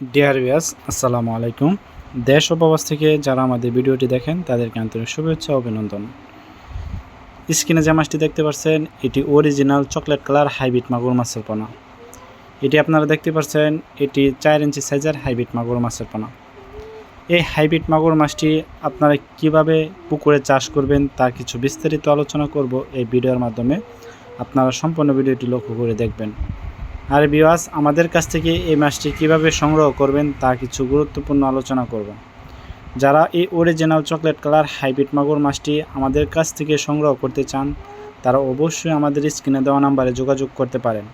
Deer ভিয়াস আসসালামু আলাইকুম। দেশ ও থেকে যারা আমাদের ভিডিওটি দেখেন, তাদেরকে আন্তরিক শুভেচ্ছা অভিনন্দন। স্ক্রিনে যে মাছটি দেখতে পাচ্ছেন, এটি অরিজিনাল চকলেট কালার হাইব্রিড মাগুর মাছের পোনা। এটি আপনারা দেখতে পাচ্ছেন, এটি চার ইঞ্চি সাইজের হাইব্রিড মাগুর মাছের পোনা। এই হাইব্রিড মাগুর মাছটি আপনারা কীভাবে পুকুরে চাষ করবেন, তা কিছু বিস্তারিত আলোচনা করব এই ভিডিওর মাধ্যমে। আপনারা সম্পূর্ণ ভিডিওটি লক্ষ্য করে দেখবেন। আর বিওয়াস আমাদের কাছ থেকে এই মাছটি কীভাবে সংগ্রহ করবেন তা কিছু গুরুত্বপূর্ণ আলোচনা করব। যারা এই অরিজিনাল চকলেট কালার হাইব্রিড মাগুর মাছটি আমাদের কাছ থেকে সংগ্রহ করতে চান, তারা অবশ্যই আমাদের স্ক্রিনে দেওয়া নাম্বারে যোগাযোগ করতে পারেন।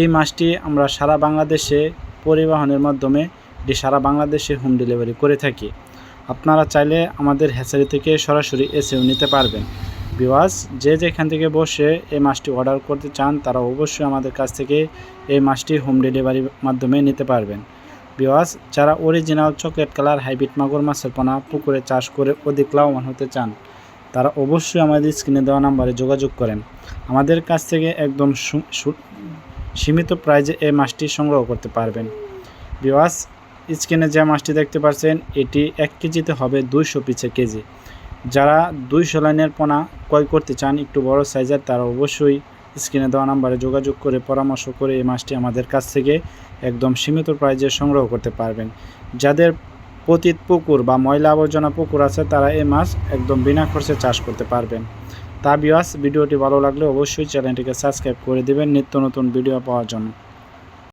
এই মাছটি আমরা সারা বাংলাদেশে পরিবহনের মাধ্যমে এটি সারা বাংলাদেশে হোম ডেলিভারি করে থাকি। আপনারা চাইলে আমাদের হ্যাচারি থেকে সরাসরি এসেও নিতে পারবেন। বিওয়াস যে যেখান থেকে বসে এই মাছটি অর্ডার করতে চান, তারা অবশ্যই আমাদের কাছ থেকে এই মাছটি হোম ডেলিভারির মাধ্যমে নিতে পারবেন। বিওয়াস যারা অরিজিনাল চকলেট কালার হাইব্রিড মাগুর মাছের পোনা পুকুরে চাষ করে অধিক লাভবান হতে চান, তারা অবশ্যই আমাদের স্ক্রিনে দেওয়া নাম্বারে যোগাযোগ করেন। আমাদের কাছ থেকে একদম সীমিত প্রাইজে এই মাছটি সংগ্রহ করতে পারবেন। বিওয়াস স্ক্রিনে যে মাছটি দেখতে পাচ্ছেন এটি এক কেজিতে হবে দুইশো পিছে কেজি। যারা দুইশো লাইনের পোনা ক্রয় করতে চান, একটু বড় সাইজের, তারা অবশ্যই স্ক্রিনে দেওয়া নাম্বারে যোগাযোগ করে পরামর্শ করে এই মাছটি আমাদের কাছ থেকে একদম সীমিত প্রাইজে সংগ্রহ করতে পারবেন। যাদের পতিত পুকুর বা ময়লা আবর্জনা পুকুর আছে, তারা এই মাছ একদম বিনা খরচে চাষ করতে পারবেন। তা বিয়াস ভিডিওটি ভালো লাগলে অবশ্যই চ্যানেলটিকে সাবস্ক্রাইব করে দেবেন নিত্য নতুন ভিডিও পাওয়ার জন্য।